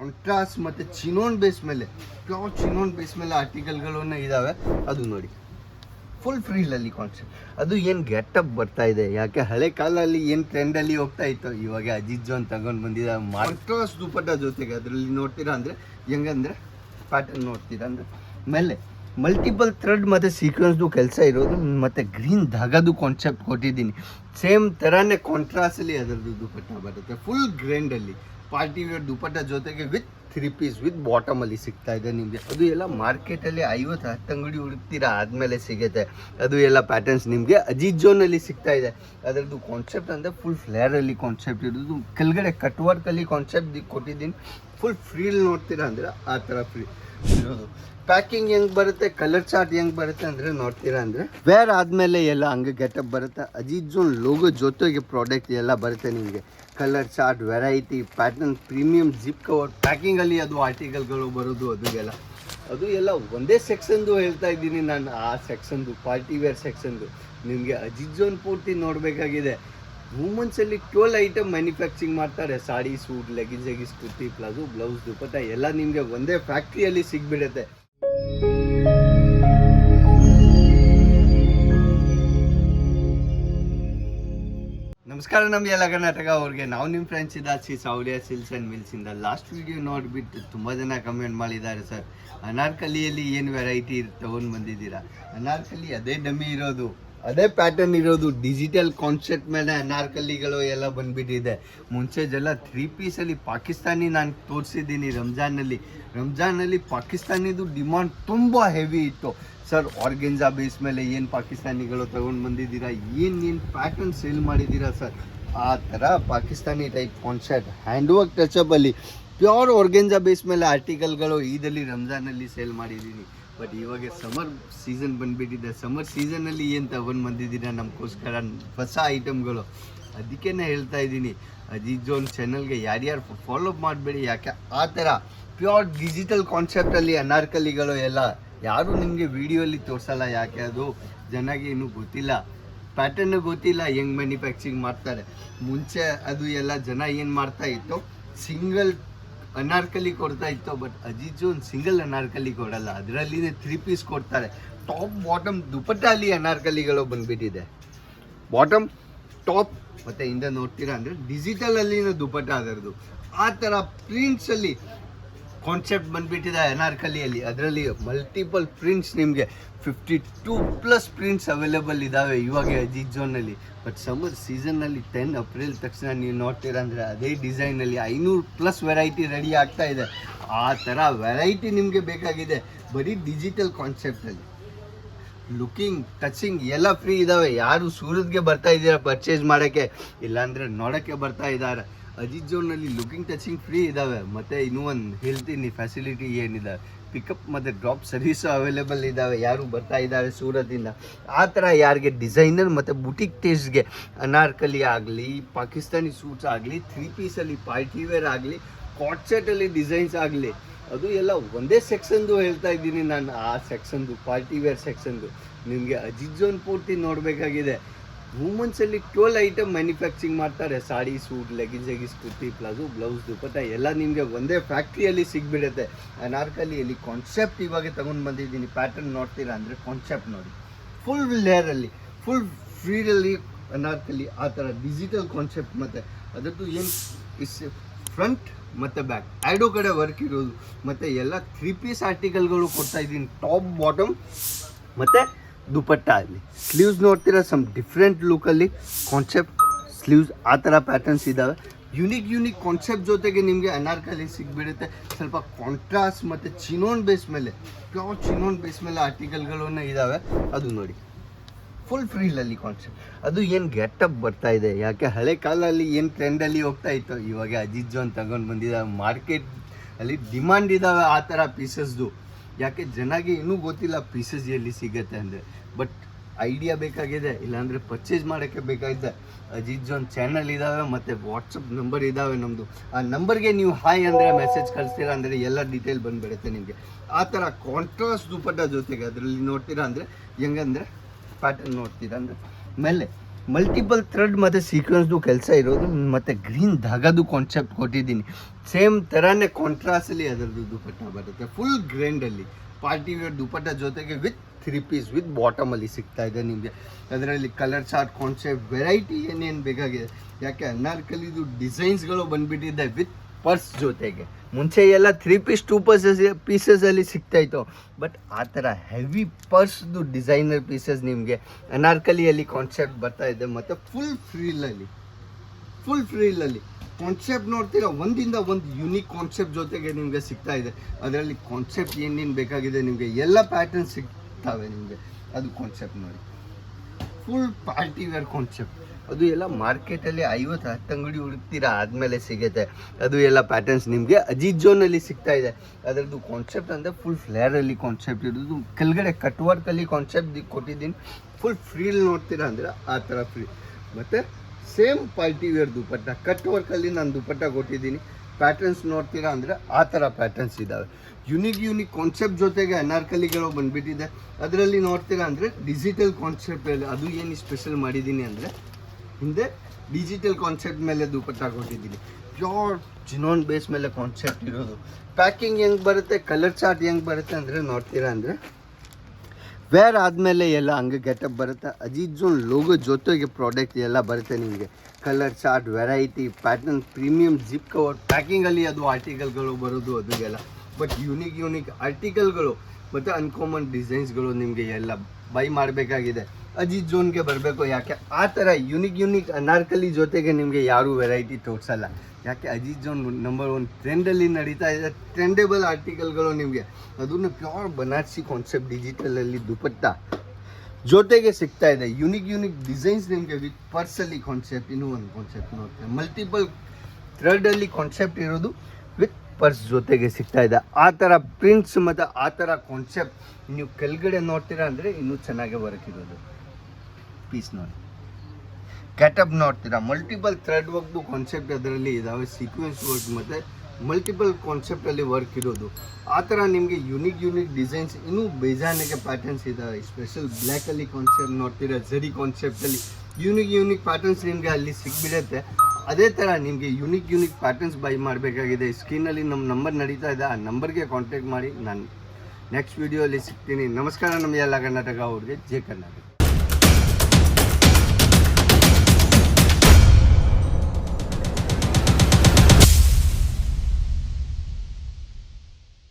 Contrast ಮತ್ತು chinon base ಮೇಲೆ pure chinon base ಮೇಲೆ ಆರ್ಟಿಕಲ್ಗಳನ್ನ ಇದ್ದಾವೆ ಅದು ನೋಡಿ. ಫುಲ್ ಫ್ರೀಲಲ್ಲಿ ಕಾನ್ಸೆಪ್ಟ್ ಅದು ಏನು ಗೆಟಪ್ ಬರ್ತಾ ಇದೆ? ಯಾಕೆ ಹಳೆ ಕಾಲದಲ್ಲಿ ಏನು ಟ್ರೆಂಡಲ್ಲಿ ಹೋಗ್ತಾ ಇತ್ತು? ಇವಾಗ ಅಜಿತ್ ಜೋನ್ ತಗೊಂಡು ಬಂದಿದ್ದ ಮಾರ್ಕ್ರಾಸ್ ದುಪಟ್ಟ ಜೊತೆಗೆ ಅದರಲ್ಲಿ ನೋಡ್ತೀರಾ ಅಂದರೆ ಹೆಂಗಂದ್ರೆ ಪ್ಯಾಟರ್ನ್ ನೋಡ್ತೀರಾ ಅಂದರೆ, ಮೇಲೆ ಮಲ್ಟಿಪಲ್ ಥ್ರೆಡ್ ಮತ್ತು ಸೀಕ್ವೆನ್ಸ್ದು ಕೆಲಸ ಇರೋದು, ಮತ್ತು ಗ್ರೀನ್ ಧಾಗದು ಕಾನ್ಸೆಪ್ಟ್ ಕೊಟ್ಟಿದ್ದೀನಿ. ಸೇಮ್ ಥರನೇ ಕಾಂಟ್ರಾಸ್ಟಲ್ಲಿ ಅದರದ್ದು ದುಪಟ್ಟ ಬರುತ್ತೆ. ಫುಲ್ ಗ್ರ್ಯಾಂಡಲ್ಲಿ ಪಾರ್ಟಿ ವೇರ್ ದುಪಟ್ಟ ಜೊತೆಗೆ ವಿತ್ ತ್ರೀ ಪೀಸ್ ವಿತ್ ಬಾಟಮಲ್ಲಿ ಸಿಗ್ತಾ ಇದೆ ನಿಮಗೆ. ಅದು ಎಲ್ಲ ಮಾರ್ಕೆಟಲ್ಲಿ ಐವತ್ತು, ಹತ್ತು ಅಂಗಡಿ ಹುಡುಕ್ತೀರಾ, ಆದಮೇಲೆ ಸಿಗುತ್ತೆ. ಅದು ಎಲ್ಲ ಪ್ಯಾಟರ್ನ್ಸ್ ನಿಮಗೆ ಅಜಿತ್ ಜೋನಲ್ಲಿ ಸಿಗ್ತಾ ಇದೆ. ಅದರದ್ದು ಕಾನ್ಸೆಪ್ಟ್ ಅಂದರೆ ಫುಲ್ ಫ್ಲೇರಲ್ಲಿ ಕಾನ್ಸೆಪ್ಟ್ ಇರೋದು ಕೆಳಗಡೆ ಕಟ್ ವರ್ಕಲ್ಲಿ ಕಾನ್ಸೆಪ್ಟ್ ಕೊಟ್ಟಿದ್ದೀನಿ. ಫುಲ್ ಫ್ರೀಲ್ ನೋಡ್ತೀರಾ ಅಂದರೆ ಆ ಥರ ಫ್ರೀ ಪ್ಯಾಕಿಂಗ್ ಹೆಂಗೆ ಬರುತ್ತೆ ಕಲರ್ ಚಾರ್ಟ್ ಹೆಂಗೆ ಬರುತ್ತೆ ಅಂದರೆ ನೋಡ್ತೀರಾ ಅಂದರೆ ವೇರ್ ಆದಮೇಲೆ ಎಲ್ಲ ಹಂಗೆ ಗೆಟಪ್ ಬರುತ್ತೆ. ಅಜಿತ್ ಜೋನ್ ಲೋಗೋ ಜೊತೆಗೆ ಪ್ರಾಡಕ್ಟ್ ಎಲ್ಲ ಬರುತ್ತೆ ನಿಮಗೆ. Colour chart variety pattern premium zip cover ಪ್ಯಾಕಿಂಗಲ್ಲಿ ಅದು ಆರ್ಟಿಕಲ್ಗಳು ಬರೋದು ಅದು ಎಲ್ಲ ಅದು ಎಲ್ಲ ಒಂದೇ ಸೆಕ್ಷನ್ದು ಹೇಳ್ತಾ ಇದ್ದೀನಿ ನಾನು. ಆ ಸೆಕ್ಷನ್ದು ಪಾರ್ಟಿ ವೇರ್ ಸೆಕ್ಷನ್ದು ನಿಮಗೆ ಅಜಿತ್ ಪೂರ್ತಿ ನೋಡಬೇಕಾಗಿದೆ. ವುಮೆನ್ಸಲ್ಲಿ ಟ್ವೆಲ್ ಐಟಮ್ ಮ್ಯಾನುಫ್ಯಾಕ್ಚರಿಂಗ್ ಮಾಡ್ತಾರೆ. ಸಾಡಿ, ಸೂಟ್ ಲೆಗಿನ್ಸ್ ಎಗಿಸ್ ಕುರ್ತಿ, ಪ್ಲಾಜು ಬ್ಲೌಸ್ ದುಪಟ್ಟ ಎಲ್ಲ ನಿಮಗೆ ಒಂದೇ ಫ್ಯಾಕ್ಟ್ರಿಯಲ್ಲಿ ಸಿಗ್ಬಿಡುತ್ತೆ. ನಮಸ್ಕಾರ ನಮ್ಮ ಎಲ್ಲ ಕರ್ನಾಟಕ ಅವ್ರಿಗೆ. ನಾವು ನಿಮ್ಮ ಫ್ರೆಂಡ್ಸ್ ಇದಾಸಿ ಸೌರ್ಯ ಸಿಲ್ಸ್ ಆ್ಯಂಡ್ ಇಂದ ಲಾಸ್ಟ್ ವಿಡಿಯೋ ನೋಡಿಬಿಟ್ಟು ತುಂಬ ಜನ ಕಮೆಂಟ್ ಮಾಡಿದ್ದಾರೆ ಸರ್ ಅನಾರ್ಕಲಿಯಲ್ಲಿ ಏನು ವೆರೈಟಿ ತೊಗೊಂಡು ಬಂದಿದ್ದೀರಾ? ಅನಾರ್ಕಲಿ ಅದೇ ಡಮ್ಮಿ ಇರೋದು. ಅದೇ ಪ್ಯಾಟರ್ನ್ ಇರೋದು. ಡಿಜಿಟಲ್ ಕಾನ್ಸೆಪ್ಟ್ ಮೇಲೆ ಅನಾರ್ಕಲಿಗಳು ಎಲ್ಲ ಬಂದ್ಬಿಟ್ಟಿದೆ. ಮುಂಚೆ ಜಲ್ಲ ತ್ರೀ ಪೀಸಲ್ಲಿ ಪಾಕಿಸ್ತಾನಿ ನಾನು ತೋರಿಸಿದ್ದೀನಿ ರಂಜಾನಲ್ಲಿ ರಂಜಾನಲ್ಲಿ ಪಾಕಿಸ್ತಾನಿದು ಡಿಮಾಂಡ್ ತುಂಬ ಹೆವಿ ಇತ್ತು. ಸರ್ ಆರ್ಗೆಂಜಾ ಬೇಸ್ ಮೇಲೆ ಏನು ಪಾಕಿಸ್ತಾನಿಗಳು ತೊಗೊಂಡು ಬಂದಿದ್ದೀರಾ? ಏನು ಏನು ಪ್ಯಾಟರ್ನ್ ಸೇಲ್ ಮಾಡಿದ್ದೀರಾ ಸರ್ ಆ ಥರ Pakistani type concept hand work ಟಚಪ್ಪಲ್ಲಿ pure organza base ಮೇಲೆ ಆರ್ಟಿಕಲ್ಗಳು ಈದಲ್ಲಿ ರಂಜಾನಲ್ಲಿ ಸೇಲ್ ಮಾಡಿದ್ದೀನಿ. ಬಟ್ ಇವಾಗ ಸಮರ್ ಸೀಸನ್ ಬಂದುಬಿಟ್ಟಿದೆ. ಸಮರ್ ಸೀಸನಲ್ಲಿ ಏನು ತಗೊಂಡು ಬಂದಿದ್ದೀರಾ ನಮಗೋಸ್ಕರ? ಹೊಸ ಐಟಮ್ಗಳು ಅದಕ್ಕೆ ಹೇಳ್ತಾ ಇದ್ದೀನಿ. ಅಜಿತ್ ಜೋನ್ ಚಾನಲ್ಗೆ ಯಾರ್ಯಾರು ಫಾಲೋ ಮಾಡಬೇಡಿ. ಯಾಕೆ? ಆ ಥರ ಪ್ಯೂರ್ ಡಿಜಿಟಲ್ ಕಾನ್ಸೆಪ್ಟಲ್ಲಿ ಅನಾರ್ಕಲಿಗಳು ಎಲ್ಲ. ಯಾರು ನಿಮಗೆ ವಿಡಿಯೋಲಿ ತೋರಿಸಲ್ಲ. ಯಾಕೆ ಅದು? ಜನಗೆ ಇನ್ನೂ ಗೊತ್ತಿಲ್ಲ. ಪ್ಯಾಟರ್ನ್ ಗೊತ್ತಿಲ್ಲ. ಹೆಂಗ್ ಮ್ಯಾನುಫ್ಯಾಕ್ಚರಿಂಗ್ ಮಾಡ್ತಾರೆ. ಮುಂಚೆ ಅದು ಎಲ್ಲ ಜನ ಏನು ಮಾಡ್ತಾ ಇತ್ತು? ಸಿಂಗಲ್ ಅನಾರ್ಕಲಿ ಕೊಡ್ತಾ ಇತ್ತು but Ajit zone single Anarkali ಕೊಡಲ್ಲ. ಅದರಲ್ಲಿನೇ ತ್ರೀ ಪೀಸ್ ಕೊಡ್ತಾರೆ. ಟಾಪ್ ಬಾಟಮ್ ದುಪಟ್ಟ ಅಲ್ಲಿ ಅನಾರ್ಕಲಿಗಳು ಬಂದ್ಬಿಟ್ಟಿದೆ. ಬಾಟಮ್ ಟಾಪ್ ಮತ್ತೆ ಹಿಂದೆ ನೋಡ್ತೀರಾ ಅಂದರೆ ಡಿಜಿಟಲಲ್ಲಿನ ದುಪಟ್ಟ ಅದರದು ಆ ಥರ ಪ್ರಿಂಟ್ಸಲ್ಲಿ ಕಾನ್ಸೆಪ್ಟ್ ಬಂದ್ಬಿಟ್ಟಿದೆ ಅನಾರ್ಕಲಿಯಲ್ಲಿ. ಅದರಲ್ಲಿ ಮಲ್ಟಿಪಲ್ ಪ್ರಿಂಟ್ಸ್ ನಿಮಗೆ. Fifty two plus prints available ಇದ್ದಾವೆ ಇವಾಗ ಅಜಿತ್ ಜೋನಲ್ಲಿ ಬಟ್ ಸಮ್ಮರ್ ಸೀಸನ್ನಲ್ಲಿ ಟೆನ್ ಅಪ್ರಿಲ್ ತಕ್ಷಣ ನೀವು ನೋಡ್ತೀರಾ ಅಂದರೆ ಅದೇ ಡಿಸೈನಲ್ಲಿ ಐನೂರು ಪ್ಲಸ್ ವೆರೈಟಿ ರೆಡಿ ಆಗ್ತಾ ಇದೆ. ಆ ಥರ ವೆರೈಟಿ ನಿಮಗೆ ಬೇಕಾಗಿದೆ. ಬರೀ ಡಿಜಿಟಲ್ ಕಾನ್ಸೆಪ್ಟಲ್ಲಿ ಲುಕಿಂಗ್ ಟಚಿಂಗ್ ಎಲ್ಲ ಫ್ರೀ ಇದ್ದಾವೆ ಯಾರು ಸೂರತ್ಗೆ ಬರ್ತಾ ಇದ್ದೀರಾ ಪರ್ಚೇಸ್ ಮಾಡೋಕ್ಕೆ? ಇಲ್ಲಾಂದರೆ ನೋಡೋಕ್ಕೆ ಬರ್ತಾ ಇದ್ದಾರೆ. ಅಜಿತ್ ಜೋನಲ್ಲಿ ಲುಕಿಂಗ್ ಟಚಿಂಗ್ ಫ್ರೀ ಇದ್ದಾವೆ ಮತ್ತು ಇನ್ನೂ ಒಂದು ಹೇಳ್ತೀನಿ ಫೆಸಿಲಿಟಿ ಏನಿದೆ? ಪಿಕಪ್ ಮತ್ತು ಡ್ರಾಪ್ ಸರ್ವಿಸು ಅವೈಲೇಬಲ್ ಇದ್ದಾವೆ ಯಾರು ಬರ್ತಾ ಇದ್ದಾರೆ ಸೂರತಿಂದ ಆ ಥರ ಯಾರಿಗೆ ಡಿಸೈನರ್ ಮತ್ತು ಬುಟಿಕ್ ಟೇಸ್ಟ್ಗೆ ಅನಾರ್ಕಲಿ ಆಗಲಿ, ಪಾಕಿಸ್ತಾನಿ ಸೂಟ್ಸ್ ಆಗಲಿ ತ್ರೀ ಪೀಸಲ್ಲಿ ಪಾರ್ಟಿ ವೇರ್ ಆಗಲಿ ಕಾಟ್ ಸೆಟಲ್ಲಿ ಡಿಸೈನ್ಸ್ ಆಗಲಿ, ಅದು ಎಲ್ಲ ಒಂದೇ ಸೆಕ್ಷನ್ದು ಹೇಳ್ತಾ ಇದ್ದೀನಿ ನಾನು. ಆ ಸೆಕ್ಷನ್ದು ಪಾರ್ಟಿ ವೇರ್ ಸೆಕ್ಷನ್ದು ನಿಮಗೆ ಅಜಿತ್ ಜೋನ್ ಪೂರ್ತಿ ನೋಡಬೇಕಾಗಿದೆ. ವುಮೆನ್ಸಲ್ಲಿ ಟ್ವೆಲ್ ಐಟಮ್ ಮ್ಯಾನುಫ್ಯಾಕ್ಚರಿಂಗ್ ಮಾಡ್ತಾರೆ. ಸಾಡಿ, ಸೂಟ್ ಲೆಗಿನ್ಸ್ ಎಗಿಸ್ ಕುರ್ತಿ, ಪ್ಲಾಜು, ಬ್ಲೌಸ್, ದುಪಟ್ಟ ಎಲ್ಲ ನಿಮಗೆ ಒಂದೇ ಫ್ಯಾಕ್ಟ್ರಿಯಲ್ಲಿ ಸಿಗ್ಬಿಡುತ್ತೆ. ಅನಾರ್ಕಲಿಯಲ್ಲಿ ಕಾನ್ಸೆಪ್ಟ್ ಇವಾಗ ತಗೊಂಡು ಬಂದಿದ್ದೀನಿ. ಪ್ಯಾಟರ್ನ್ ನೋಡ್ತೀರಾ ಅಂದರೆ ಕಾನ್ಸೆಪ್ಟ್ ನೋಡಿ. ಫುಲ್ ಲೇರಲ್ಲಿ ಫುಲ್ ಫ್ರೀಡಲ್ಲಿ ಅನಾರ್ಕಲಿ ಆ ಥರ ಡಿಜಿಟಲ್ ಕಾನ್ಸೆಪ್ಟ್ ಮತ್ತು. ಅದರದ್ದು ಏನು ಇಸ್ ಫ್ರಂಟ್ ಮತ್ತು ಬ್ಯಾಕ್ ಎರಡೂ ಕಡೆ ವರ್ಕ್ ಇರೋದು. ಮತ್ತು ಎಲ್ಲ ತ್ರೀ ಪೀಸ್ ಆರ್ಟಿಕಲ್ಗಳು ಕೊಡ್ತಾ ಇದ್ದೀನಿ. ಟಾಪ್ ಬಾಟಮ್ ಮತ್ತು ದುಪಟ್ಟ ಆಗಲಿ ಸ್ಲೀವ್ಸ್ ನೋಡ್ತೀರಾ ಸಮ್ ಡಿಫ್ರೆಂಟ್ ಲುಕಲ್ಲಿ ಕಾನ್ಸೆಪ್ಟ್ ಸ್ಲೀವ್ಸ್ ಆ ಥರ ಪ್ಯಾಟರ್ನ್ಸ್ ಇದ್ದಾವೆ. ಯುನಿಕ್ ಯುನಿಕ್ ಕಾನ್ಸೆಪ್ಟ್ ಜೊತೆಗೆ ನಿಮಗೆ ಅನಾರ್ಕಲಿ ಸಿಗ್ಬಿಡುತ್ತೆ. ಸ್ವಲ್ಪ ಕಾಂಟ್ರಾಸ್ಟ್ ಮತ್ತು ಚಿನೋನ್ ಬೇಸ್ ಮೇಲೆ ಪ್ಯೂರ್ ಚಿನೋನ್ ಬೇಸ್ ಮೇಲೆ ಆರ್ಟಿಕಲ್ಗಳನ್ನು ಇದ್ದಾವೆ. ಅದು ನೋಡಿ. ಫುಲ್ ಫ್ರೀಲಲ್ಲಿ ಕಾನ್ಸೆಪ್ಟ್ ಅದು ಏನು ಗೆಟಪ್ ಬರ್ತಾ ಇದೆ? ಯಾಕೆ ಹಳೆ ಕಾಲದಲ್ಲಿ ಏನು ಟ್ರೆಂಡಲ್ಲಿ ಹೋಗ್ತಾ ಇತ್ತು? ಇವಾಗ ಅಜಿತ್ ಜೋನ್ ತಗೊಂಡು ಬಂದಿದ್ದಾವೆ ಮಾರ್ಕೆಟ್ ಅಲ್ಲಿ ಡಿಮ್ಯಾಂಡ್ ಇದ್ದಾವೆ ಆ ಥರ ಪೀಸಸ್ದು ಯಾಕೆ ಜನಗೆ ಇನ್ನೂ ಗೊತ್ತಿಲ್ಲ ಪೀಸಸ್ ಎಲ್ಲಿ ಸಿಗುತ್ತೆ ಅಂದರೆ. ಬಟ್ ಐಡಿಯಾ ಬೇಕಾಗಿದೆ, ಇಲ್ಲಾಂದರೆ ಪರ್ಚೇಸ್ ಮಾಡೋಕ್ಕೆ ಬೇಕಾಗಿದೆ ಅಜಿತ್ ಒಂದು ಚಾನಲ್ ಇದ್ದಾವೆ ಮತ್ತು ವಾಟ್ಸಪ್ ನಂಬರ್ ಇದ್ದಾವೆ ನಮ್ಮದು ಆ ನಂಬರ್ಗೆ ನೀವು ಹಾಯ್ ಅಂದರೆ ಮೆಸೇಜ್ ಕಳಿಸ್ತೀರಾ ಅಂದರೆ ಎಲ್ಲ ಡೀಟೇಲ್ ಬಂದುಬಿಡುತ್ತೆ ನಿಮಗೆ. ಆ ಥರ ಕಾಂಟ್ರಾಸ್ಟ್ ದುಪಟ್ಟ ಜೊತೆಗೆ ಅದರಲ್ಲಿ ನೋಡ್ತೀರಾ ಅಂದರೆ, ಹೆಂಗಂದರೆ ಪ್ಯಾಟರ್ನ್ ನೋಡ್ತೀರಾ ಅಂದರೆ, ಮೇಲೆ ಮಲ್ಟಿಪಲ್ ಥ್ರೆಡ್ ಮತ್ತು ಸೀಕ್ವೆನ್ಸ್ದು ಕೆಲಸ ಇರೋದು, ಮತ್ತು ಗ್ರೀನ್ ಧಾಗದು ಕಾನ್ಸೆಪ್ಟ್ ಕೊಟ್ಟಿದ್ದೀನಿ. ಸೇಮ್ ಥರನೇ ಕಾಂಟ್ರಾಸ್ಟಲ್ಲಿ ಅದರದ್ದು ದುಪಟ್ಟ ಬರುತ್ತೆ ಫುಲ್ ಗ್ರ್ಯಾಂಡಲ್ಲಿ ಪಾರ್ಟಿ ವೇರ್ ದುಪಟ್ಟ ಜೊತೆಗೆ ವಿತ್ ತ್ರೀ ಪೀಸ್ ವಿತ್ ಬಾಟಮಲ್ಲಿ ಸಿಗ್ತಾ ಇದೆ ನಿಮಗೆ. ಅದರಲ್ಲಿ ಕಲರ್ ಚಾರ್ಟ್ ಕಾನ್ಸೆಪ್ಟ್ ವೆರೈಟಿ ಏನೇನು ಬೇಕಾಗಿದೆ. ಯಾಕೆ ಅನಾರ್ಕಲಿದು ಡಿಸೈನ್ಸ್ಗಳು ಬಂದ್ಬಿಟ್ಟಿದೆ ವಿತ್ ಪರ್ಸ್ ಜೊತೆಗೆ. ಮುಂಚೆ ಎಲ್ಲ ತ್ರೀ ಪೀಸ್ ಟೂ ಪರ್ಸಸ್ ಪೀಸಸಲ್ಲಿ ಸಿಗ್ತಾಯಿತ್ತು ಬಟ್ ಆ ಥರ ಹೆವಿ ಪರ್ಸ್ದು ಡಿಸೈನರ್ ಪೀಸಸ್ ನಿಮಗೆ ಅನಾರ್ಕಲಿಯಲ್ಲಿ ಕಾನ್ಸೆಪ್ಟ್ ಬರ್ತಾ ಇದೆ. ಮತ್ತು ಫುಲ್ ಫ್ರೀಲಲ್ಲಿ ಫುಲ್ ಫ್ರೀಲಲ್ಲಿ ಕಾನ್ಸೆಪ್ಟ್ ನೋಡ್ತೀರಾ? ಒಂದಿಂದ ಒಂದು ಯುನೀಕ್ ಕಾನ್ಸೆಪ್ಟ್ ಜೊತೆಗೆ ನಿಮಗೆ ಸಿಗ್ತಾ ಇದೆ. ಅದರಲ್ಲಿ ಕಾನ್ಸೆಪ್ಟ್ ಏನೇನು ಬೇಕಾಗಿದೆ ನಿಮಗೆ? ಎಲ್ಲ ಪ್ಯಾಟರ್ನ್ ಸಿಗ್ತವೆ ನಿಮಗೆ. ಅದು ಕಾನ್ಸೆಪ್ಟ್ ನೋಡಿ. ಫುಲ್ ಪಾರ್ಟಿ ವೇರ್ ಕಾನ್ಸೆಪ್ಟ್ ಅದು ಎಲ್ಲ ಮಾರ್ಕೆಟಲ್ಲಿ ಐವತ್ತು, ಹತ್ತು ಅಂಗಡಿ ಹುಡುಕ್ತೀರಾ ಆದಮೇಲೆ ಸಿಗುತ್ತೆ. ಅದು ಎಲ್ಲ ಪ್ಯಾಟರ್ನ್ಸ್ ನಿಮಗೆ ಅಜಿತ್ ಜೋನಲ್ಲಿ ಸಿಗ್ತಾ ಇದೆ. ಅದರದ್ದು ಕಾನ್ಸೆಪ್ಟ್ ಅಂದರೆ ಫುಲ್ ಫ್ಲೇರಲ್ಲಿ ಕಾನ್ಸೆಪ್ಟ್ ಇರೋದು ಕೆಳಗಡೆ ಕಟ್ ವರ್ಕಲ್ಲಿ ಕಾನ್ಸೆಪ್ಟ್ ಕೊಟ್ಟಿದ್ದೀನಿ. ಫುಲ್ ಫ್ರೀಲ್ ನೋಡ್ತೀರಾ ಅಂದರೆ ಆ ಥರ ಫ್ರೀ ಮತ್ತು same party wear dupatta. Cut ವರ್ಕಲ್ಲಿ ನಾನು ದುಪಟ್ಟ ಕೊಟ್ಟಿದ್ದೀನಿ. ಪ್ಯಾಟರ್ನ್ಸ್ ನೋಡ್ತೀರಾ ಅಂದರೆ ಆ ಥರ ಪ್ಯಾಟರ್ನ್ಸ್ ಇದ್ದಾವೆ. ಯುನಿಕ್ ಯುನಿಕ್ ಕಾನ್ಸೆಪ್ಟ್ ಜೊತೆಗೆ ಅನಾರ್ಕಲಿಗಳು ಬಂದುಬಿಟ್ಟಿದೆ. ಅದರಲ್ಲಿ ನೋಡ್ತೀರಾ ಅಂದರೆ ಡಿಜಿಟಲ್ ಕಾನ್ಸೆಪ್ಟ್ ಅದು ಏನು ಸ್ಪೆಷಲ್ ಮಾಡಿದ್ದೀನಿ ಅಂದರೆ ಹಿಂದೆ ಡಿಜಿಟಲ್ ಕಾನ್ಸೆಪ್ಟ್ ಮೇಲೆ ದುಪಟ್ಟ ಕೊಟ್ಟಿದ್ದೀನಿ ಪ್ಯೂರ್ ಜಿನೋನ್ ಬೇಸ್ ಮೇಲೆ ಕಾನ್ಸೆಪ್ಟ್ ಇರೋದು. ಪ್ಯಾಕಿಂಗ್ ಹೆಂಗೆ ಬರುತ್ತೆ ಕಲರ್ ಚಾರ್ಟ್ ಹೆಂಗೆ ಬರುತ್ತೆ ಅಂದರೆ ನೋಡ್ತೀರಾ ಅಂದರೆ ವೇರ್ ಆದಮೇಲೆ ಎಲ್ಲ ಹಂಗೆ ಗೆಟಪ್ ಬರುತ್ತೆ. ಅಜೀಜ್ ಜೋನ್ ಲೋಗೋ ಜೊತೆಗೆ ಪ್ರಾಡಕ್ಟ್ ಎಲ್ಲ ಬರುತ್ತೆ ನಿಮಗೆ. Colour chart variety pattern premium zip cover ಪ್ಯಾಕಿಂಗಲ್ಲಿ ಅದು ಆರ್ಟಿಕಲ್ಗಳು ಬರೋದು ಅದಕ್ಕೆಲ್ಲ ಬಟ್ ಯುನಿಕ್ ಯುನಿಕ್ ಆರ್ಟಿಕಲ್ಗಳು ಮತ್ತು ಅನ್ಕಾಮನ್ ಡಿಸೈನ್ಸ್ಗಳು ನಿಮಗೆ ಎಲ್ಲ ಬೈ ಮಾಡಬೇಕಾಗಿದೆ. ಅಜಿತ್ ಜೋನ್ಗೆ ಬರಬೇಕು ಯಾಕೆ? ಆ ಥರ ಯುನಿಕ್ ಯುನಿಕ್ ಅನಾರ್ಕಲಿ ಜೊತೆಗೆ ನಿಮಗೆ ಯಾರೂ ವೆರೈಟಿ ತೋರಿಸಲ್ಲ. ಯಾಕೆ? ಅಜಿತ್ ಜೋನ್ ನಂಬರ್ ಒನ್ ಟ್ರೆಂಡಲ್ಲಿ ನಡೀತಾ ಇದೆ. ಟ್ರೆಂಡೇಬಲ್ ಆರ್ಟಿಕಲ್ಗಳು ನಿಮಗೆ. ಅದನ್ನು ಪ್ಯೂರ್ ಬನಾರ್ಸಿ ಕಾನ್ಸೆಪ್ಟ್ ಡಿಜಿಟಲಲ್ಲಿ ದುಪಟ್ಟ. ಜೊತೆಗೆ ಸಿಗ್ತಾ ಇದೆ. ಯುನಿಕ್ ಯುನಿಕ್ ಡಿಸೈನ್ಸ್ ನಿಮಗೆ ವಿತ್ ಪರ್ಸಲ್ಲಿ ಕಾನ್ಸೆಪ್ಟ್ ಇನ್ನೂ ಒಂದು ಕಾನ್ಸೆಪ್ಟ್ ನೋಡ್ತೀವಿ ಮಲ್ಟಿಪಲ್ ಥ್ರೆಡಲ್ಲಿ ಕಾನ್ಸೆಪ್ಟ್ ಇರೋದು ವಿತ್ ಪರ್ಸ್ ಜೊತೆಗೆ ಸಿಗ್ತಾ ಇದೆ. ಆ ಥರ ಪ್ರಿಂಟ್ಸ್ ಮತ್ತು ಆ ಥರ ಕಾನ್ಸೆಪ್ಟ್ ನೀವು ಕೆಳಗಡೆ ನೋಡ್ತೀರಾ ಅಂದರೆ ಇನ್ನೂ ಚೆನ್ನಾಗಿ ವರ್ಕ್ ಇರೋದು ಪೀಸ್ ನೋಡಿ ಕ್ಯಾಟಪ್ ನೋಡ್ತೀರಾ? ಮಲ್ಟಿಪಲ್ ಥ್ರೆಡ್ ವರ್ಕ್ದು ಕಾನ್ಸೆಪ್ಟ್ ಅದರಲ್ಲಿ ಇದ್ದಾವೆ ಸೀಕ್ವೆನ್ಸ್ ವರ್ಕ್ ಮತ್ತು ಮಲ್ಟಿಪಲ್ ಕಾನ್ಸೆಪ್ಟಲ್ಲಿ ವರ್ಕ್ ಇರೋದು. ಆ ಥರ ನಿಮಗೆ ಯುನಿಕ್ ಯುನಿಕ್ ಡಿಸೈನ್ಸ್ ಇನ್ನೂ ಬೇಜಾನಿಗೆ ಪ್ಯಾಟರ್ನ್ಸ್ ಇದ್ದಾವೆ ಸ್ಪೆಷಲ್ ಬ್ಲ್ಯಾಕಲ್ಲಿ ಕಾನ್ಸೆಪ್ಟ್ ನೋಡ್ತೀರಾ ಝರಿ ಕಾನ್ಸೆಪ್ಟಲ್ಲಿ ಯುನಿಕ್ ಯುನಿಕ್ ಪ್ಯಾಟರ್ನ್ಸ್ ನಿಮಗೆ ಅಲ್ಲಿ ಸಿಕ್ಬಿಡುತ್ತೆ ಅದೇ ಥರ ನಿಮಗೆ ಯುನಿಕ್ ಯುನಿಕ್ ಪ್ಯಾಟರ್ನ್ಸ್ ಬೈ ಮಾಡಬೇಕಾಗಿದೆ. ಸ್ಕ್ರೀನಲ್ಲಿ ನಮ್ಮ ನಂಬರ್ ನಡೀತಾ ಇದೆ. ಆ ನಂಬರ್ಗೆ ಕಾಂಟ್ಯಾಕ್ಟ್ ಮಾಡಿ. ನಾನು ನೆಕ್ಸ್ಟ್ ವೀಡಿಯೋಲಿ ಸಿಗ್ತೀನಿ. ನಮಸ್ಕಾರ ನಮ್ಮ ಎಲ್ಲ ಕರ್ನಾಟಕ ಅವ್ರಿಗೆ. ಜೆ ಕರ್ನಾಟಕ.